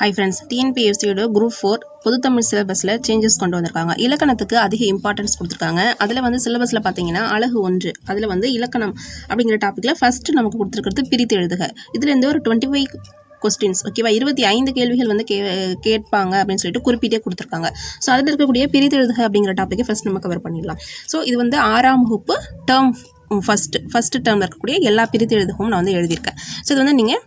High friends டிஎன்பிஎஸ்சியோட group four பொதுத்தமிழ் சிலபஸில் சேஞ்சஸ் கொண்டு வந்திருக்காங்க. இலக்கணத்துக்கு அதிக இம்பார்ட்டன்ஸ் கொடுத்துருக்காங்க. அதில் வந்து சிலபஸில் பார்த்தீங்கன்னா அழகு ஒன்று. அதில் வந்து இலக்கணம் அப்படிங்கிற டாப்பிக்கில் ஃபஸ்ட்டு நமக்கு கொடுத்துருக்கிறது பிரித்து எழுதுக. இதுலேருந்து ஒரு டுவெண்ட்டி ஃபைவ் கொஸ்டின்ஸ் ஓகேவா இருபத்தி ஐந்து கேள்விகள் வந்து கே கேட்பாங்க அப்படின்னு சொல்லிட்டு குறிப்பிட்டே கொடுத்துருக்காங்க. ஸோ அதில் இருக்கக்கூடிய பிரித்து எழுதுக அப்படிங்கிற டாப்பிக்கை ஃபஸ்ட் நம்ம கவர் பண்ணிடலாம். ஸோ இது வந்து ஆறாம் வகுப்பு டேர்ம் ஃபஸ்ட்டு ஃபஸ்ட்டு டேர்மில் இருக்கக்கூடிய எல்லா பிரித்து எழுதுகவும் நான் வந்து எழுதியிருக்கேன். ஸோ இது வந்து நீங்கள்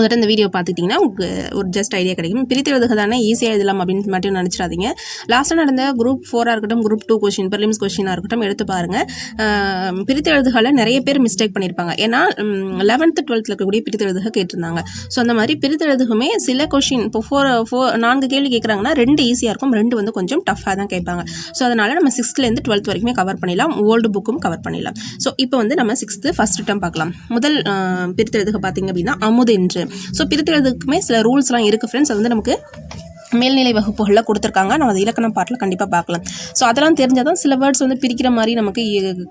ஒரு இந்த வீடியோ பார்த்துக்கிட்டிங்கன்னா உங்களுக்கு ஒரு ஜஸ்ட் ஐடியா கிடைக்கும். பிரித்து எழுதுக தானே ஈஸியாக எழுதலாம் அப்படின்னு மட்டும் நினச்சிடாதீங்க. லாஸ்ட்டாக நடந்த குரூப் ஃபோராக இருக்கட்டும் குரூப் டூ கொஷின் ப்ரிலிம்ஸ் கொஷினாக இருக்கட்டும் எடுத்து பாருங்கள் பிரித்து எழுதுகளை நிறைய பேர் மிஸ்டேக் பண்ணியிருப்பாங்க ஏன்னா லெவன்த்து டுவெல்த்தில் இருக்கக்கூடிய பிரித்து எழுதுக கேட்டிருந்தாங்க. ஸோ அந்த மாதிரி பிரித்து எழுதுகுமே சில கொஷின் இப்போ ஃபோர் ஃபோர் நான்கு கேள்வி கேட்குறாங்கன்னா ரெண்டு ஈஸியாக இருக்கும் ரெண்டு வந்து கொஞ்சம் டஃப்பாக தான் கேட்பாங்க. ஸோ அதனால் நம்ம சிக்ஸ்த்லேருந்து டுவெல்த் வரைக்குமே கவர் பண்ணிடலாம். ஓல்டு புக்கும் கவர் பண்ணிடலாம். ஸோ இப்போ வந்து நம்ம சிக்ஸ்த்து ஃபஸ்ட் டம் பார்க்கலாம். முதல் பிரித்து எழுதுக பார்த்தீங்க அப்படின்னா அமுதென்று. ஸோ பிரித்தெழுதுக்குமே சில ரூல்ஸ்லாம் இருக்குது ஃப்ரெண்ட்ஸ் அது வந்து நமக்கு மேல்நிலை வகுப்புகளில் கொடுத்துருக்காங்க. நம்ம அதை இலக்கணம் பாட்டில் கண்டிப்பாக பார்க்கலாம். ஸோ அதெல்லாம் தெரிஞ்சால் தான் சில வேர்ட்ஸ் வந்து பிரிக்கிற மாதிரி நமக்கு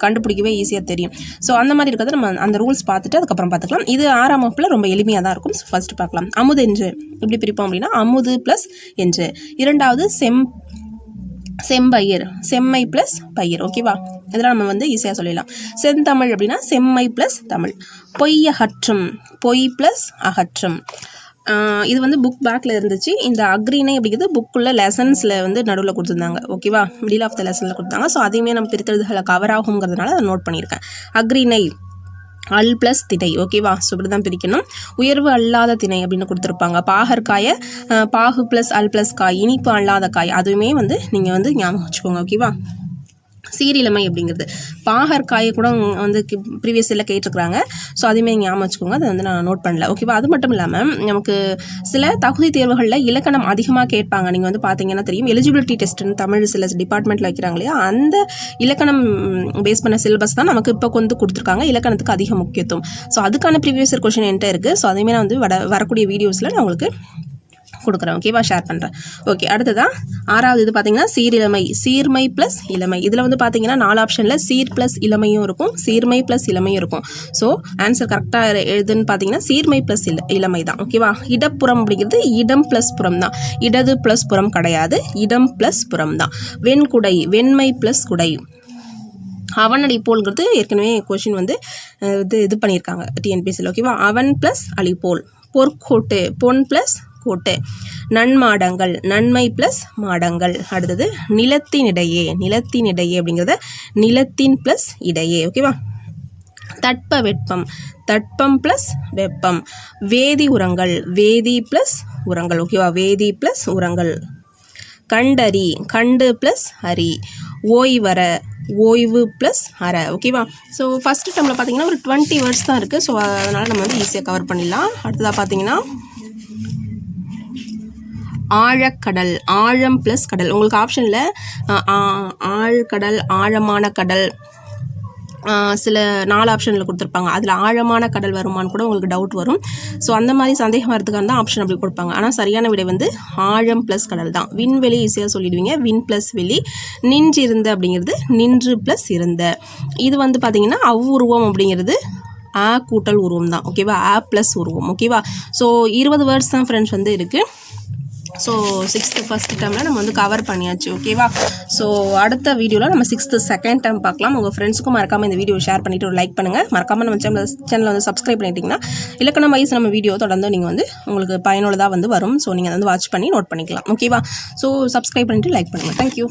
கண்டுபிடிக்கவே ஈஸியாக தெரியும். ஸோ அந்த மாதிரி இருக்கிறத நம்ம அந்த ரூல்ஸ் பார்த்துட்டு அதுக்கப்புறம் பார்த்துக்கலாம். இது ஆறாம் வகுப்பில் ரொம்ப எளிமையாக தான் இருக்கும். ஸோ ஃபஸ்ட்டு பார்க்கலாம். அமுது என்று எப்படி பிரிப்போம் அப்படின்னா அமுது ப்ளஸ் என்று. இரண்டாவது செம் செம்பயிர் செம்மை ப்ளஸ் பயிர். ஓகேவா இதெல்லாம் நம்ம வந்து ஈஸியாக சொல்லிடலாம். செந்தமிழ் அப்படின்னா செம்மை ப்ளஸ் தமிழ். பொய் அகற்றும் பொய் ப்ளஸ் அகற்றும். இது வந்து புக் பேக்கில் இருந்துச்சு. இந்த அக்ரினை அப்படிங்கிறது புக்குள்ள லெசன்ஸில் வந்து நடுவில் கொடுத்துருந்தாங்க. ஓகேவா மிடில் ஆஃப் த லெசனில் கொடுத்தாங்க ஸோ அதையுமே நம்ம பிரித்தெழுதுகளை கவர் ஆகுங்கிறதுனால அதை நோட் பண்ணியிருக்கேன். அக்ரினை அல் ப்ளஸ் திணை. ஓகேவா ஸோ இப்படி தான் பிரிக்கணும். உயர்வு அல்லாத திணை அப்படின்னு கொடுத்துருப்பாங்க. பாகற்காயை பாகு ப்ளஸ் அல் ப்ளஸ் காய் இனிப்பு அல்லாத காய் அதுவுமே வந்து நீங்கள் வந்து ஞாபகம் வச்சுக்கோங்க. ஓகேவா சீரியலமை அப்படிங்கிறது. பாகற்காயை கூட வந்து ப்ரீவியஸ் இயரில் கேட்டிருக்கிறாங்க. ஸோ நீங்கள் ஞாபகம் வச்சுக்கோங்க. அதை வந்து நான் நோட் பண்ணல. ஓகேவா அது மட்டும் இல்லாமல் நமக்கு சில தகுதி தேர்வுகளில் இலக்கணம் அதிகமாக கேட்பாங்க. நீங்கள் வந்து பார்த்தீங்கன்னா தெரியும். எலிஜிபிலிட்டி டெஸ்ட்னு தமிழ் சில டிபார்ட்மெண்ட்டில் வைக்கிறாங்க இல்லையா? அந்த இலக்கணம் பேஸ் பண்ண சிலபஸ் தான் நமக்கு இப்போ வந்து கொடுத்துருக்காங்க. இலக்கணத்துக்கு அதிக முக்கியத்துவம். ஸோ அதுக்கான ப்ரீவியஸ் இயர் கொஷின் என்கிட்ட இருக்குது ஸோ அதையுமே நான் வந்து வட வரக்கூடிய வீடியோஸில் நான் உங்களுக்கு கொடுக்குறேன். ஓகேவா ஷேர் பண்ணுறேன் ஓகே அடுத்ததான் ஆறாவது இது பார்த்தீங்கன்னா சீரிழமை சீர்மை ப்ளஸ் இளமை. இதில் வந்து பார்த்தீங்கன்னா நாலு ஆப்ஷனில் சீர் ப்ளஸ் இளமையும் இருக்கும் சீர்மை ப்ளஸ் இளமையும் இருக்கும். ஸோ ஆன்சர் கரெக்டாக எழுதுன்னு பார்த்தீங்கன்னா சீர்மை ப்ளஸ் இல இளமை தான். ஓகேவா இடப்புறம் அப்படிங்கிறது இடம் ப்ளஸ் புறம் தான். இடது ப்ளஸ் புறம் கிடையாது. இடம் ப்ளஸ் புறம் தான். வெண்குடை வெண்மை ப்ளஸ் குடை. அவனடி போல்ங்கிறது ஏற்கனவே கொஷின் வந்து இது இது பண்ணியிருக்காங்க டிஎன்பிஎஸ்சியில் ஓகேவா அவன் ப்ளஸ் அலிபோல் பொற்கோட்டு பொன் ப்ளஸ் கோட்டு நன்மாடங்கள் நன்மை ப்ளஸ் மாடங்கள். அடுத்தது நிலத்தினிடையே நிலத்தினிடையே அப்படிங்கிறத நிலத்தின் ப்ளஸ் இடையே ஓகேவா தட்ப வெப்பம் தட்பம் ப்ளஸ் வெப்பம். வேதி உரங்கள் வேதி ப்ளஸ் உரங்கள் ஓகேவா வேதி ப்ளஸ் உரங்கள். கண்டறி கண்டு ப்ளஸ் அரி. ஓய்வர ஓய்வு ப்ளஸ் அற ஓகேவா ஸோ ஃபஸ்ட்டு டைமில் பார்த்தீங்கன்னா ஒரு டுவெண்ட்டி வேர்ட்ஸ் தான் இருக்குது ஸோ அதனால் நம்ம வந்து ஈஸியாக கவர் பண்ணிடலாம். அடுத்ததாக பார்த்தீங்கன்னா ஆழக்கடல் ஆழம் ப்ளஸ் கடல். உங்களுக்கு ஆப்ஷனில் ஆழ்கடல் ஆழமான கடல் சில நாலு ஆப்ஷனில் கொடுத்துருப்பாங்க. அதில் ஆழமான கடல் வருமான்னு கூட உங்களுக்கு டவுட் வரும். ஸோ அந்த மாதிரி சந்தேகம் வரதுக்காக தான் ஆப்ஷன் அப்படி கொடுப்பாங்க. ஆனால் சரியான விடை வந்து ஆழம் ப்ளஸ் கடல் தான். விண்வெளி ஈஸியாக சொல்லிடுவீங்க. வின் ப்ளஸ் வெளி நின்று இருந்த அப்படிங்கிறது நின்று ப்ளஸ் இருந்த. இது வந்து பார்த்திங்கன்னா அவ்வுருவம் அப்படிங்கிறது ஆ கூட்டல் உருவம் தான். ஓகேவா ஆ ப்ளஸ் உருவம். ஓகேவா ஸோ இருபது வேர்ட்ஸ் தான் ஃப்ரெண்ட்ஸ் வந்து இருக்குது ஸோ சிக்ஸ்த்து ஃபஸ்ட் டேர்மில் நம்ம வந்து கவர் பண்ணியாச்சு ஓகேவா ஸோ அடுத்த வீடியோவில் நம்ம சிக்ஸ்த்து செகண்ட் டைம் பார்க்கலாம். உங்கள் ஃப்ரெண்ட்ஸுக்கும் மறக்காமல் இந்த வீடியோ ஷேர் பண்ணிவிட்டு ஒரு லைக் பண்ணுங்கள் மறக்காமல் நம்ம சேனல் சேனலை வந்து சப்ஸ்கிரைப் பண்ணிட்டீங்கன்னா இலக்கணம் வயசு நம்ம வீடியோ தொடர்ந்து நீங்கள் வந்து உங்களுக்கு பயனுள்ளதாக வந்து வரும். ஸோ நீங்கள் அதை வந்து வாட்ச் பண்ணி நோட் பண்ணிக்கலாம் ஓகேவா ஸோ சப்ஸ்கிரைப் பண்ணிட்டு லைக் பண்ணுங்கள் தேங்க்யூ